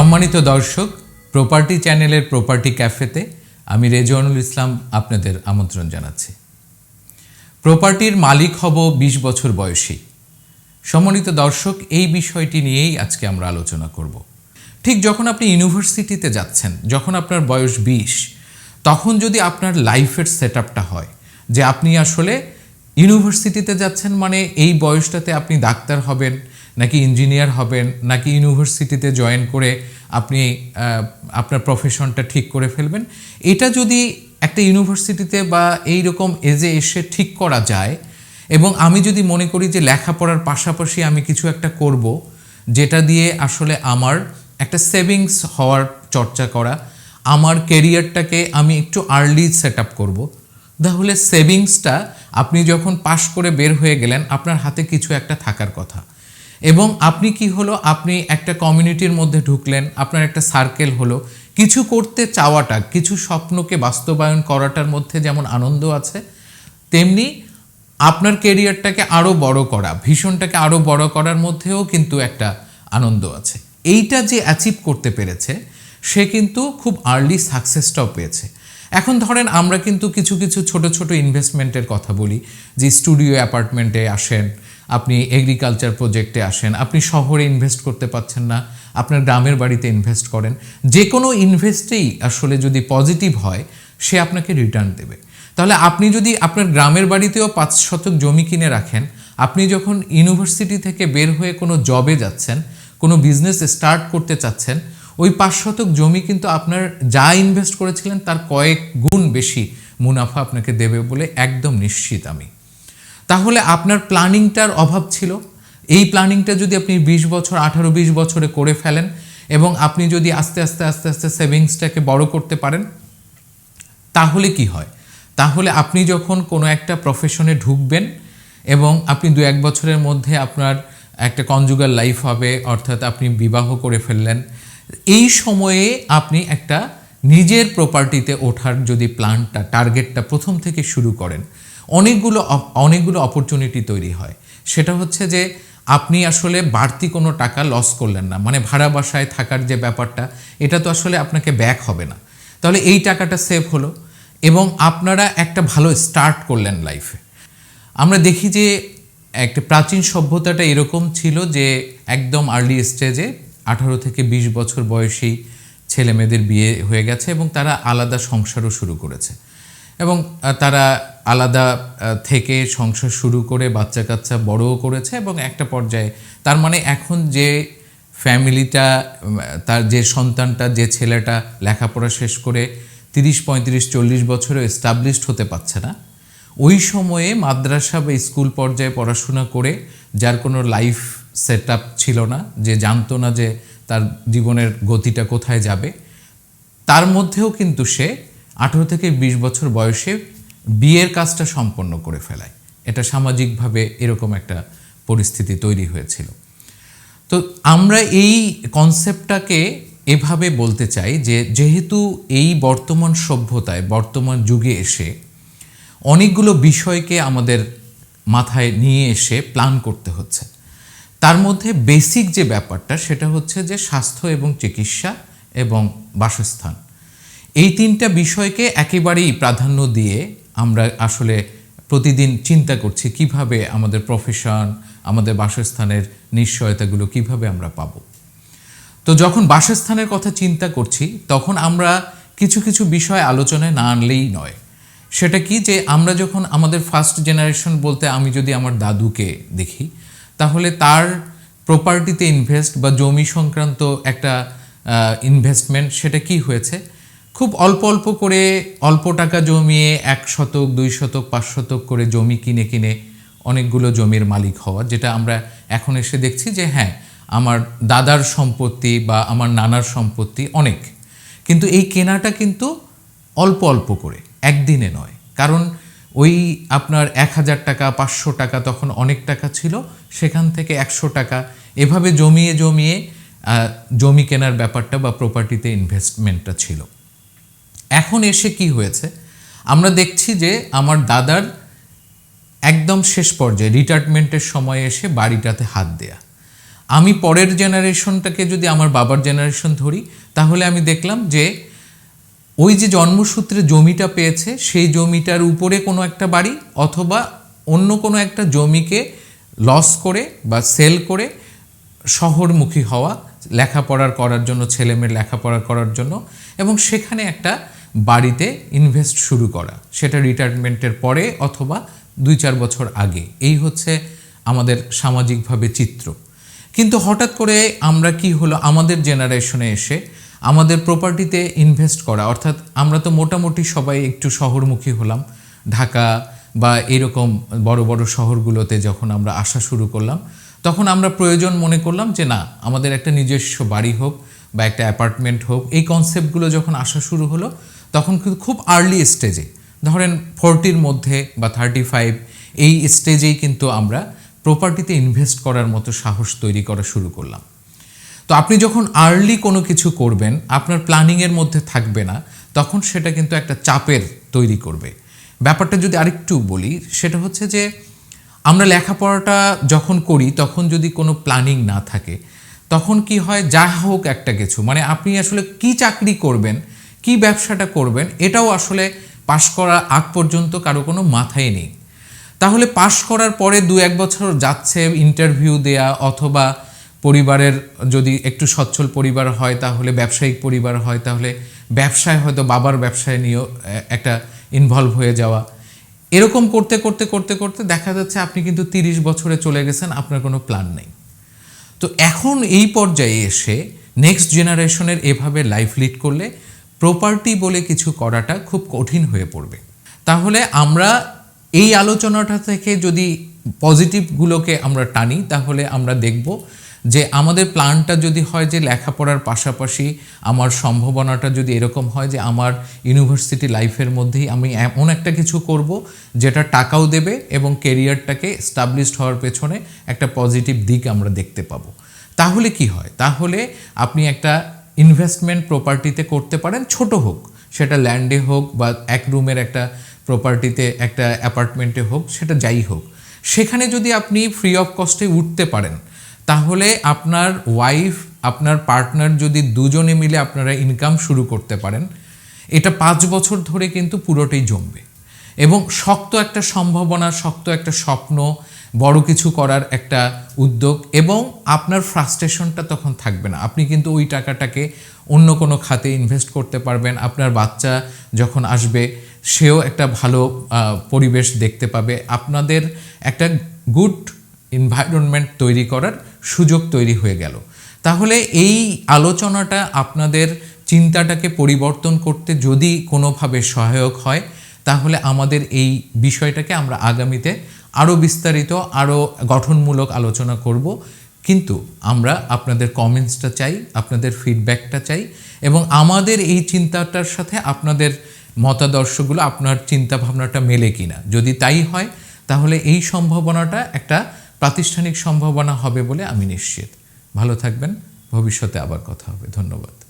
সম্মানিত দর্শক প্রপার্টি চ্যানেলের প্রপার্টি ক্যাফেতে আমি রেজওয়ানুল ইসলাম আপনাদের আমন্ত্রণ জানাচ্ছি। প্রপার্টির মালিক হব ২০ বছর বয়সী। সম্মানিত দর্শক, এই বিষয়টি নিয়েই আজকে আমরা আলোচনা করব। ঠিক যখন আপনি ইউনিভার্সিটিতে যাচ্ছেন, যখন আপনার বয়স বিশ, তখন যদি আপনার লাইফের সেট হয়, যে আপনি আসলে ইউনিভার্সিটিতে যাচ্ছেন মানে এই বয়সটাতে আপনি ডাক্তার হবেন নাকি ইঞ্জিনিয়ার হবেন, নাকি ইউনিভার্সিটিতে জয়েন করে আপনি আপনার প্রফেশনটা ঠিক করে ফেলবেন। এটা যদি একটা ইউনিভার্সিটিতে বা এই রকম এজে এসে ঠিক করা যায়, এবং আমি যদি মনে করি যে লেখাপড়ার পাশাপাশি আমি কিছু একটা করব, যেটা দিয়ে আসলে আমার একটা সেভিংস হওয়ার চর্চা করা, আমার কেরিয়ারটাকে আমি একটু আর্লি সেট আপ করব, তাহলে সেভিংসটা আপনি যখন পাশ করে বের হয়ে গেলেন, আপনার হাতে কিছু একটা থাকার কথা। এবং আপনি কি হলো? আপনি একটা কমিউনিটির মধ্যে ঢুকলেন, আপনার একটা সার্কেল হলো। কিছু করতে চাওয়াটা, কিছু স্বপ্নকে বাস্তবায়ন করাটার মধ্যে যেমন আনন্দ আছে, তেমনি আপনার কেরিয়ারটাকে আরও বড় করা, ভীষণটাকে আরও বড় করার মধ্যেও কিন্তু একটা আনন্দ আছে। এইটা যে অ্যাচিভ করতে পেরেছে, সে কিন্তু খুব আর্লি সাকসেসটাও পেয়েছে। এখন ধরেন আমরা কিন্তু কিছু কিছু ছোট ছোট ইনভেস্টমেন্টের কথা বলি, যে স্টুডিও অ্যাপার্টমেন্টে আসেন আপনি এগ্রিকালচার প্রজেক্টে আসেন, আপনি শহরে ইনভেস্ট করতে পারছেন না, আপনার গ্রামের বাড়িতে ইনভেস্ট করেন, যে কোনো ইনভেস্টেই আসলে যদি পজিটিভ হয়, সে আপনাকে রিটার্ন দেবে। তাহলে আপনি যদি আপনার গ্রামের বাড়িতেও পাঁচ শতক জমি কিনে রাখেন, আপনি যখন ইউনিভার্সিটি থেকে বের হয়ে কোনো জবে যাচ্ছেন, কোনো বিজনেস স্টার্ট করতে চাচ্ছেন, ওই পাঁচ শতক জমি কিন্তু আপনার যা ইনভেস্ট করেছিলেন তার কয়েক গুণ বেশি মুনাফা আপনাকে দেবে বলে একদম নিশ্চিত আমি। তাহলে আপনার প্ল্যানিংটার অভাব ছিল? এই প্ল্যানিংটা যদি আপনি বিশ বছর, আঠারো, বিশ বছরে করে ফেলেন এবং আপনি যদি আস্তে আস্তে আস্তে আস্তে সেভিংসটাকে বড় করতে পারেন, তাহলে কি হয়? তাহলে আপনি যখন কোনো একটা প্রফেশনে ঢুকবেন এবং আপনি দু এক বছরের মধ্যে আপনার একটা কনজুগাল লাইফ হবে, অর্থাৎ আপনি বিবাহ করে ফেললেন, এই সময়ে আপনি একটা নিজের প্রপার্টিতে ওঠার যদি প্ল্যানটা টার্গেটটা প্রথম থেকে শুরু করেন অনেকগুলো অনেকগুলো অপরচুনিটি তৈরি হয়। সেটা হচ্ছে যে, আপনি আসলে বাড়তি কোনো টাকা লস করলেন না। মানে ভাড়া বাসায় থাকার যে ব্যাপারটা, এটা তো আসলে আপনাকে ব্যাক হবে না। তাহলে এই টাকাটা সেভ হলো এবং আপনারা একটা ভালো স্টার্ট করলেন লাইফে আমরা দেখি যে, একটা প্রাচীন সভ্যতাটা এরকম ছিল যে, একদম আর্লি স্টেজে আঠারো থেকে বিশ বছর বয়সী ছেলে মেয়েদের বিয়ে হয়ে গেছে এবং তারা আলাদা সংসারও শুরু করেছে। এবং তারা আলাদা থেকে সংসার শুরু করে বাচ্চা কাচ্চা বড়ও করেছে এবং একটা পর্যায়ে, তার মানে এখন যে ফ্যামিলিটা তার যে সন্তানটা, যে ছেলেটা লেখাপড়া শেষ করে তিরিশ, পঁয়ত্রিশ, চল্লিশ বছরে এস্টাবলিশড হতে পারছে না, ওই সময়ে মাদ্রাসা বা স্কুল পর্যায়ে পড়াশোনা করে যার কোনো লাইফ সেট ছিল না, যে জানতো না যে তার জীবনের গতিটা কোথায় যাবে, তার মধ্যেও কিন্তু সে আঠেরো থেকে বিশ বছর বয়সে বিয়ের কাজটা সম্পন্ন করে ফেলায়। এটা সামাজিকভাবে এরকম একটা পরিস্থিতি তৈরি হয়েছিল। তো আমরা এই কনসেপ্টটাকে এভাবে বলতে চাই যে, যেহেতু এই বর্তমান সভ্যতায়, বর্তমান যুগে এসে অনেকগুলো বিষয়কে আমাদের মাথায় নিয়ে এসে প্ল্যান করতে হচ্ছে। তার মধ্যে বেসিক যে ব্যাপারটা, সেটা হচ্ছে যে স্বাস্থ্য এবং চিকিৎসা এবং বাসস্থান। এই তিনটা বিষয়কে একেবারেই প্রাধান্য দিয়ে আমরা আসলে প্রতিদিন চিন্তা করছি, কীভাবে আমাদের প্রফেশন আমাদের বাসস্থানের নিশ্চয়তাগুলো কীভাবে আমরা পাবো। তো যখন বাসস্থানের কথা চিন্তা করছি, তখন আমরা কিছু কিছু বিষয় আলোচনায় না আনলেই নয়। সেটা কি যে আমরা যখন আমাদের ফার্স্ট জেনারেশন বলতে আমি যদি আমার দাদুকে দেখি, তাহলে তার প্রপার্টিতে ইনভেস্ট বা জমি সংক্রান্ত একটা ইনভেস্টমেন্ট সেটা কি হয়েছে? খুব অল্প অল্প করে অল্প টাকা জমিয়ে এক শতক, দুই শতক, পাঁচ শতক করে জমি কিনে কিনে অনেকগুলো জমির মালিক হওয়া, যেটা আমরা এখন এসে দেখছি যে হ্যাঁ আমার দাদার সম্পত্তি বা আমার নানার সম্পত্তি অনেক। কিন্তু এই কেনাটা কিন্তু অল্প অল্প করে, একদিনে নয়। কারণ ওই আপনার এক হাজার টাকা, পাঁচশো টাকা তখন অনেক টাকা ছিল, সেখান থেকে একশো টাকা। এভাবে জমিয়ে জমিয়ে জমি কেনার ব্যাপারটা বা প্রপার্টিতে ইনভেস্টমেন্টটা ছিল। এখন এসে কি হয়েছে? আমরা দেখছি যে আমার দাদার একদম শেষ পর্যায়ে রিটায়ারমেন্টের সময় এসে বাড়িটাতে হাত দেয়া। আমি পরের জেনারেশনটাকে যদি আমার বাবার জেনারেশন ধরি, তাহলে আমি দেখলাম যে ওই যে জন্মসূত্রে জমিটা পেয়েছে, সেই জমিটার উপরে কোনো একটা বাড়ি অথবা অন্য কোনো একটা জমিকে লস করে বা সেল করে শহরমুখী হওয়া, লেখাপড়ার করার জন্য, ছেলেমেয়ের লেখাপড়া করার জন্য এবং সেখানে একটা বাড়িতে ইনভেস্ট শুরু করা। সেটা রিটায়ারমেন্টের পরে অথবা দুই চার বছর আগে। এই হচ্ছে আমাদের সামাজিকভাবে চিত্র। কিন্তু হঠাৎ করে আমরা কি হলো? আমাদের জেনারেশনে এসে আমাদের প্রপার্টিতে ইনভেস্ট করা। অর্থাৎ আমরা তো মোটামুটি সবাই একটু শহরমুখী হলাম। ঢাকা বা এরকম বড় বড় শহরগুলোতে যখন আমরা আসা শুরু করলাম, তখন আমরা প্রয়োজন মনে করলাম যে, না, আমাদের একটা নিজস্ব বাড়ি হোক বা একটা অ্যাপার্টমেন্ট হোক। এই কনসেপ্টগুলো যখন আসা শুরু হলো তখন কিন্তু খুব আর্লি স্টেজে ধরেন ফোরটির মধ্যে বা থার্টি ফাইভ এই স্টেজেই কিন্তু আমরা প্রপার্টিতে ইনভেস্ট করার মতো সাহস তৈরি করা শুরু করলাম। তো আপনি যখন আর্লি কোনো কিছু করবেন, আপনার প্ল্যানিংয়ের মধ্যে থাকবে না, তখন সেটা কিন্তু একটা চাপের তৈরি করবে। ব্যাপারটা যদি আরেকটু বলি, সেটা হচ্ছে যে আমরা লেখাপড়াটা যখন করি, তখন যদি কোনো প্ল্যানিং না থাকে, তখন কি হয়, যা হোক একটা কিছু। মানে আপনি আসলে কি চাকরি করবেন কি ব্যবসাটা করবেন, এটাও আসলে পাশ করা আগ পর্যন্ত কারও কোনো মাথায় নেই। তাহলে পাশ করার পরে দু এক বছর যাচ্ছে ইন্টারভিউ দেয়া অথবা পরিবারের যদি একটু সচ্ছল পরিবার হয়, তাহলে ব্যবসায়িক পরিবার হয়, তাহলে ব্যবসায় হয়তো বাবার ব্যবসায় নিয়েও একটা ইনভলভ হয়ে যাওয়া। এরকম করতে করতে করতে করতে দেখা যাচ্ছে আপনি কিন্তু তিরিশ বছরে চলে গেছেন, আপনার কোনো প্ল্যান নেই। তো এখন এই পর্যায়ে এসে নেক্সট জেনারেশনের এভাবে লাইফ লিড করলে প্রপার্টি বলে কিছু করাটা খুব কঠিন হয়ে পড়বে। তাহলে আমরা এই আলোচনাটা থেকে যদি পজিটিভগুলোকে আমরা টানি, তাহলে আমরা দেখব যে আমাদের প্ল্যানটা যদি হয় যে লেখাপড়ার পাশাপাশি, আমার সম্ভাবনাটা যদি এরকম হয় যে আমার ইউনিভার্সিটি লাইফের মধ্যেই আমি এমন একটা কিছু করব যেটা টাকাও দেবে এবং কেরিয়ারটাকে স্টাবলিশড হওয়ার পেছনে একটা পজিটিভ দিক আমরা দেখতে পাবো। তাহলে কি হয়? তাহলে আপনি একটা ইনভেস্টমেন্ট প্রপার্টিতে করতে পারেন, ছোট হোক। সেটা ল্যান্ডে হোক বা এক রুমের একটা প্রপার্টিতে একটা অ্যাপার্টমেন্টে হোক, সেটা যাই হোক। সেখানে যদি আপনি ফ্রি অফ কস্টে উঠতে পারেন, তাহলে আপনার ওয়াইফ আপনার পার্টনার যদি দুজনে মিলে আপনারা ইনকাম শুরু করতে পারেন, এটা পাঁচ বছর ধরে কিন্তু পুরোটাই জমবে। এবং শক্ত একটা সম্ভাবনা, শক্ত একটা স্বপ্ন বড় কিছু করার একটা উদ্যোগ এবং আপনার ফ্রাস্ট্রেশনটা তখন থাকবে না। আপনি কিন্তু ওই টাকাটাকে অন্য কোনো খাতে ইনভেস্ট করতে পারবেন। আপনার বাচ্চা যখন আসবে, সেও একটা ভালো পরিবেশ দেখতে পাবে। আপনাদের একটা গুড এনভায়রনমেন্ট তৈরি করার সুযোগ তৈরি হয়ে গেল। তাহলে এই আলোচনাটা আপনাদের চিন্তাটাকে পরিবর্তন করতে যদি কোনোভাবে সহায়ক হয়, তাহলে আমাদের এই বিষয়টাকে আমরা আগামীতে আরও বিস্তারিত আরও গঠনমূলক আলোচনা করব। কিন্তু আমরা আপনাদের কমেন্টসটা চাই, আপনাদের ফিডব্যাকটা চাই এবং আমাদের এই চিন্তাটার সাথে আপনাদের মতাদর্শগুলো, আপনার চিন্তা ভাবনাটা মেলে কিনা। যদি তাই হয়, তাহলে এই সম্ভাবনাটা একটা প্রাতিষ্ঠানিক সম্ভাবনা হবে বলে আমি নিশ্চিত। ভালো থাকবেন, ভবিষ্যতে আবার কথা হবে। ধন্যবাদ।